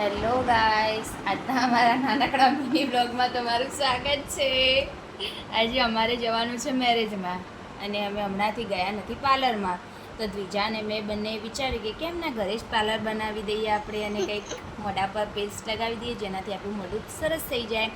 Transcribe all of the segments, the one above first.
Hello guys આજના અમારા નાનકડા મિની બ્લોગમાં તમારું સ્વાગત છે. આજે અમારે જવાનું છે મેરેજમાં અને અમે હમણાંથી ગયા નથી પાર્લરમાં. તો દ્વિજાને મેં બંને વિચાર્યું કે કેમ ના ઘરે જ પાર્લર બનાવી દઈએ આપણે અને કંઈક મોઢા પર પેસ્ટ લગાવી દઈએ જેનાથી આપણું મોઢું સરસ થઈ જાય.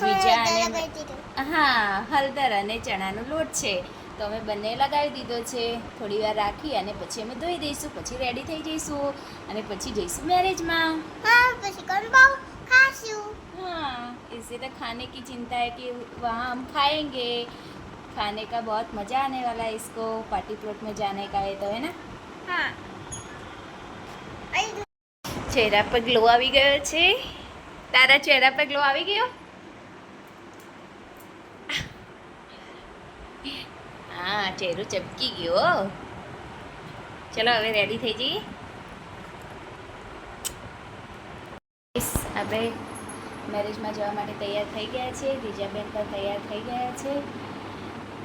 દ્વિજા અને હા હળદર અને ચણાનો લોટ છે. તો અમે બંને લગાવી દીધો છે થોડી વાર રાખી અને પછી અમે ધોઈ દઈશું પછી રેડી થઈ જઈશું અને પછી જઈશું મેરેજમાં हाँ પછી કોણ બહુ ખાશું हाँ इससे तो खाने की चिंता है कि वहाँ हम खाएंगे खाने का बहुत मज़ा आने वाला है इसको पार्टी प्लॉट में जाने का है तो है ना હા અહીં ચહેરા પર ગ્લો આવી ગયો છે તારા ચહેરા પર ગ્લો આવી ગયો હા, ચહેરો ચપકી ગયો. ચલો, હવે રેડી થઈ જઈએ? આપણે મેરેજમાં જવા માટે તૈયાર થઈ ગયા છે. બેન પણ તૈયાર થઈ ગયા છે.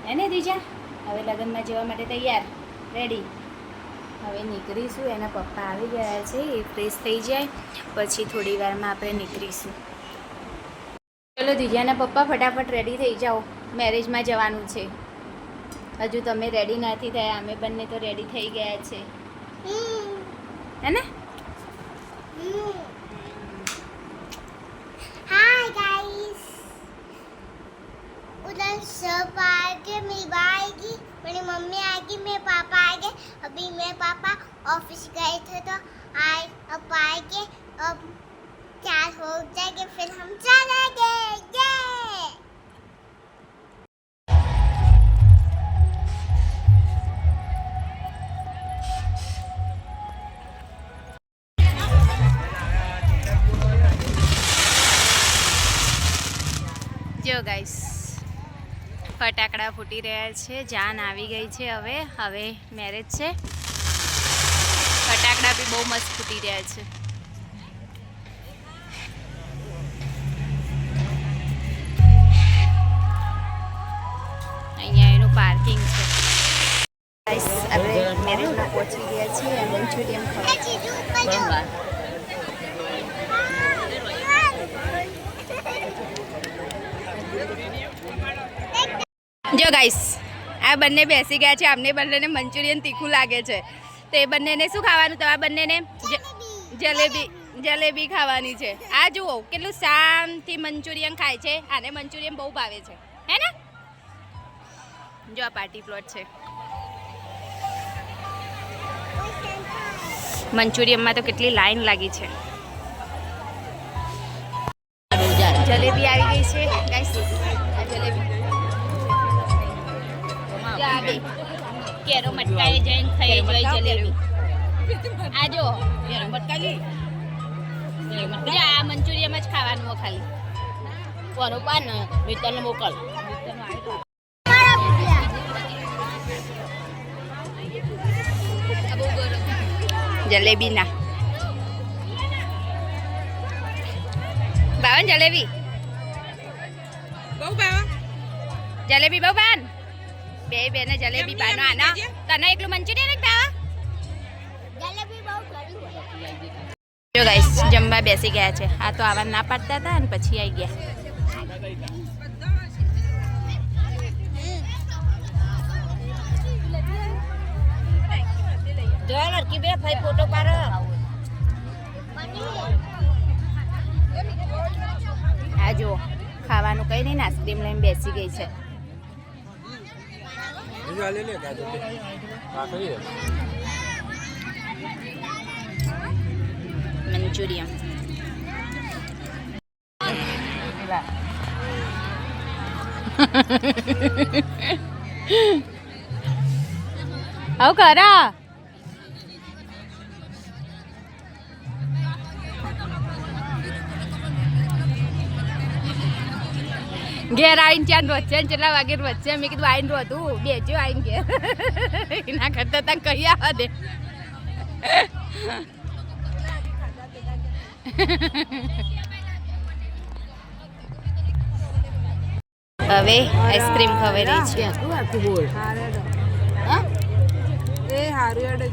હે ને દીજા હવે લગ્નમાં જવા માટે તૈયાર? રેડી હવે નીકળીશું. એના પપ્પા આવી ગયા છે. એ ફ્રેશ થઈ જાય. પછી થોડી વારમાં આપણે નીકળીશું. ચલો દીજાના પપ્પા ફટાફટ રેડી થઈ જાઓ. મેરેજમાં જવાનું છે. હજુ તમે રેડી નથી થયા અમે બંને તો રેડી થઈ ગયા છે હમ હે ને હમ हाय गाइस उधर सब आएंगे मेरी बा आएगी मेरी मम्मी आएगी मेरे पापा आएंगे अभी मेरे पापा ऑफिस गए थे तो आए अब आएंगे अब चार हो जाएंगे फिर हम चलेंगे ગાઈસ ફટાકડા ફૂટી રહ્યા છે જાન આવી ગઈ છે હવે હવે મેરેજ છે. ફટાકડા બી બહુ મસ્ત ફૂટી રહ્યા છે. અહીંયા એનું પાર્કિંગ છે. ગાઈસ આપણે મેરેજમાં પહોંચી ગયા છીએ મંચુરિયન ખાવા. જો ગાઈસ આ બંને બેસી ગયા છે. અમને બંનેને મંચુરિયન તીખું લાગે છે. તો એ બંનેને શું ખાવાનું? તમારા બંનેને જલેબી જલેબી ખાવાની છે. આ જુઓ, કેટલું શાંતથી મંચુરિયન ખાય છે. આને મંચુરિયન બહુ ભાવે છે. હે ને? જો આ પાર્ટી પ્લોટ છે. મંચુરિયનમાં તો કેટલી લાઈન લાગી છે. જલેબી આવી ગઈ છે. ગાઈસ આ જલેબી. કેરો મટકાએ જઈને ખાઈ જોઈ જલેબી. આ જો કેરો મટકાજી આ મંચુરિયમ જ ખાવાનું ખાલી. કોનો પાન મિત્તરને મોકલ. જલેબી ના બાવન જલેબી. બહુ ભાવા જલેબી બહુ બાન બે બેને જલેબી પાનો આના. તને એકલું મંચુરિયન જ ભાવા જો ગાઈસ જમવા બેસી ગયા છે. આ તો આવા ના પાડતા હતા અને પછી આવી ગયા. જો બે ભાઈ ફોટો પાડો. આ જુઓ ખાવાનું કંઈ નહીં આઈસ્ક્રીમ લઈને બેસી ગઈ છે. મંચુરિયન. આવું ખરા ઘેર આવીને ત્યાં વચ્ચે કેટલા વાગે વચ્ચે મેં કીધું આવીને રોતું બેજો આવીને ઘેર. એના કરતા તને કહી આવવા દે. હવે આઈસ્ક્રીમ ખવાઈ રહી છે? એ હારું એડો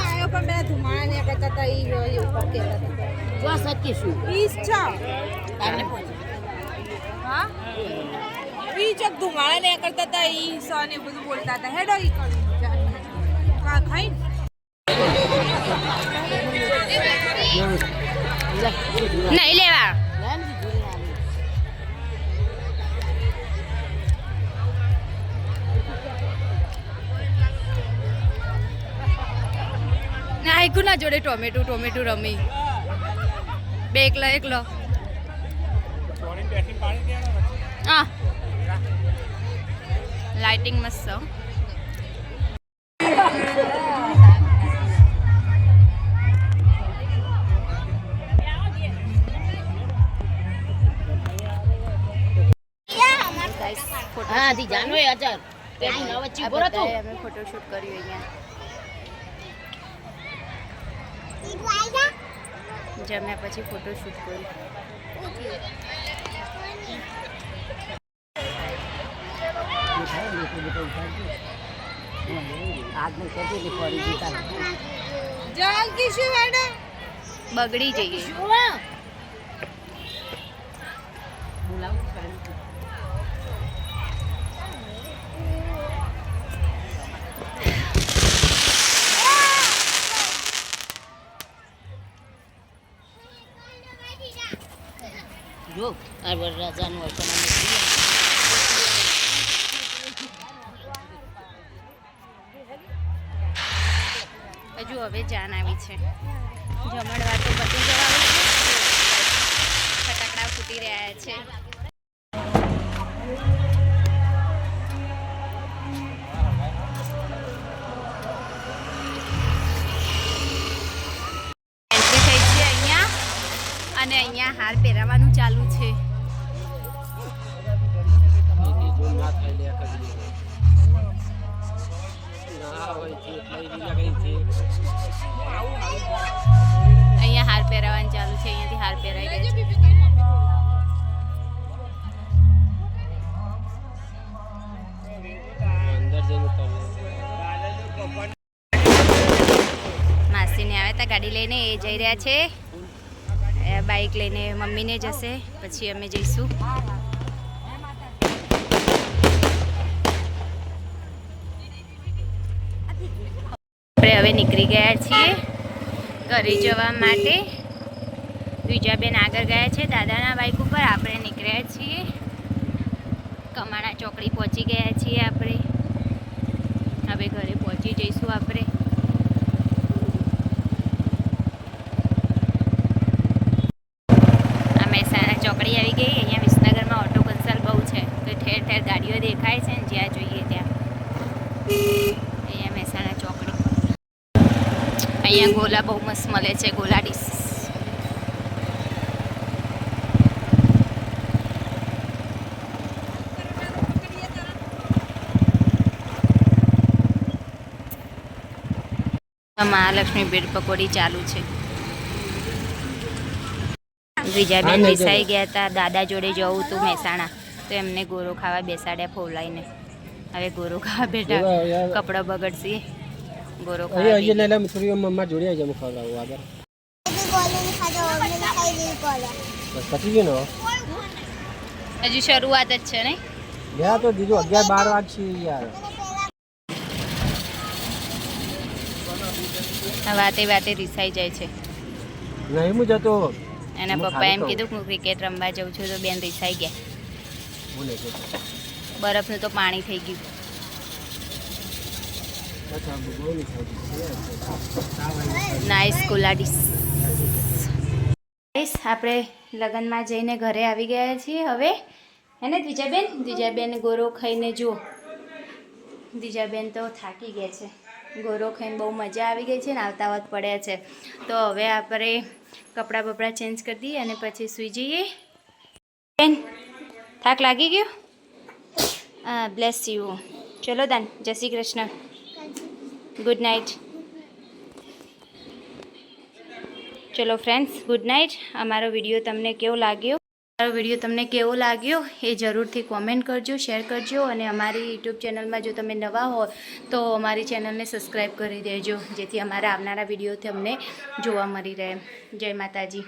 આવ્યો પણ બે ધુમાડા ને કરતા હતા ઈ ઉપર કેતા હતા જો સત્ય શું? વીસ છ. તારને પૂછ. હા? ઈ ચક ધુમાડા ને કરતા હતા ઈ સ ને બધું બોલતા હતા હેડો ઈ કા ખાઈ નહીં લેવા. ના આઈકુ ના જોડે ટોમેટો ટોમેટો રમી. બે એકલા, એકલો. હા. લાઇટિંગ મસ્ત હો. Guys, photo હા ધી જાનો અચર અમે ફોટોશૂટ કર્યું અહીંયા. જમ્યા પછી ફોટોશૂટ કર્યું આજનું કેટલી પડી ગઈ તારે. જલ્દી શું હેડો બગડી જઈએ. તો મને જોઈએ. હજુ હવે જાન આવી છે જમણવાર તો પતી જવાનું છે. ફટાકડા ફૂટી રહ્યા છે. થઈ છે અહીંયા. અને અહીંયા હાર પહેરાવાનું ચાલુ છે. અહીંયા હાર પહેરાવાનું ચાલુ છે અહીંયાથી હાર પહેરાઈ ગયા છે. માસીને આવ્યા હતા ગાડી લઈને એ જઈ રહ્યા છે. બાઇક બાઈક લઈને મમ્મીને જશે પછી અમે જઈશું. આપણે હવે નીકળી ગયા છીએ ઘરે જવા માટે. બેન આગળ ગયા છે દાદાના બાઇક ઉપર. આપણે નીકળ્યા છીએ. કમાણા ચોકડી પહોંચી ગયા છીએ આપણે. હવે ઘરે પહોંચી જઈશું આપણે આ મહેસાણા ચોકડી આવી ગઈ અહીંયા વિસનગરમાં ઓટો કન્સલ બહુ છે તો ઠેર ઠેર ગાડીઓ દેખાય છે ને જ્યાં જોઈએ ત્યાં અહીંયા મહેસાણા ચોકડી અહીંયા ગોલા બહુ મસ્ત મળે છે ગોલા ડીશ. મહાલક્ષ્મી બ્રેડ પકોડી ચાલુ છે. વિજયાબેન વિસાઈ ગયા હતા દાદા જોડે જવું હતું મહેસાણા. તો એમને ગોરો ખાવા બેસાડ્યા ફોલાઈને. હવે ગોરો ખાવા બેઠા. કપડાં બગડશે. ગોરો ખાવા અહીંયા બેઠા. લઈ લે થોડી મમ્મા જોડે આવી જાય ખવડાવું આગળ. પતી ગયું ને હજુ શરૂઆત જ છે ને ગયા તો દીધું અગિયાર બાર વાગશે યાર. વાતે વાતે રિસાઈ જાય છે. નહીં હું જતો એના પપ્પા એમ કીધું કે હું ક્રિકેટ રમવા જઉં છું તો બેન રિસાઈ ગયા. બરફનું તો પાણી થઈ ગયું અચ્છા બહુ નહીં ખાધું નાઇસ કોલાડીસ આપણે લગ્નમાં જઈને ઘરે આવી ગયા છીએ હવે. હે ને દ્વિજાબેન? દ્વિજાબેન ગોરો ખાઈને જુઓ. દ્વિજાબેન તો થાકી ગયા છે. ગોરો ખાઈને બહુ મજા આવી ગઈ છે ને આવતા આવત પડ્યા છે. તો હવે આપણે કપડાં બપડાં ચેન્જ કરી દઈએ અને પછી સૂઈ જઈએ. બેન, થાક લાગી ગયો? બ્લેસ યુ ચલો દાન, જય શ્રી કૃષ્ણ. ગુડ નાઇટ ચલો ફ્રેન્ડ્સ ગુડ નાઇટ અમારો વીડિયો તમને કેવો લાગ્યો? અમારો વીડિયો તમને કેવો લાગ્યો? એ જરૂરથી કોમેન્ટ કરજો શેર કરજો અને અમારી યુટ્યુબ ચેનલમાં જો તમે નવા હો, તો અમારી ચેનલને સબસ્ક્રાઈબ કરી દેજો, જેથી અમારા આવનારા વીડિયો તમને જોવા મળી રહે. જય માતાજી.